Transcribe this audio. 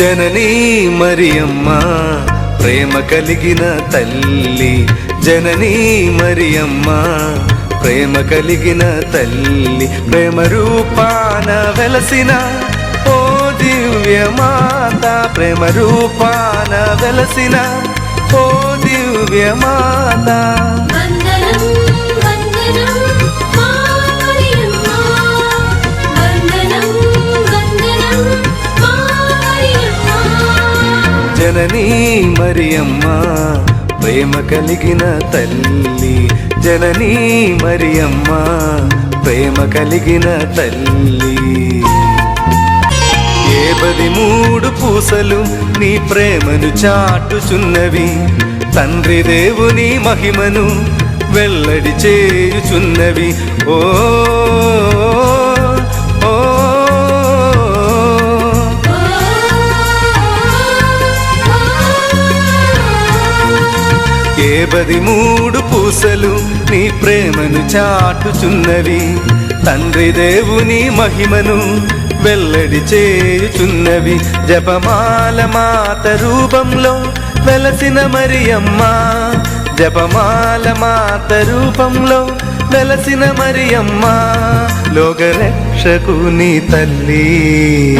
జననీ మరియమ్మ ప్రేమ కలిగిన తల్లి జననీ మరియమ్మ ప్రేమ కలిగిన తల్లి ప్రేమ రూపాన వెలసిన ఓ దివ్య మాత ప్రేమ రూపాన వెలసిన ఓ దివ్య జననీ మరియమ్మ ప్రేమ కలిగిన తల్లి. జననీ మరియమ్మ ప్రేమ కలిగిన తల్లి. ఏ పది మూడు పూసలు నీ ప్రేమను చాటుచున్నవి. తండ్రి దేవుని మహిమను వెల్లడి చేయుచున్నవి. ఓ ఏ మూడు పూసలు నీ ప్రేమను చాటుచున్నవి. తండ్రి దేవుని మహిమను వెల్లడి చేయుచున్నవి. జపమాల మాత రూపంలో వెలసిన మరియమ్మ. జపమాల మాత రూపంలో వెలసిన మరియమ్మ. లోకరక్షకు నీ తల్లి.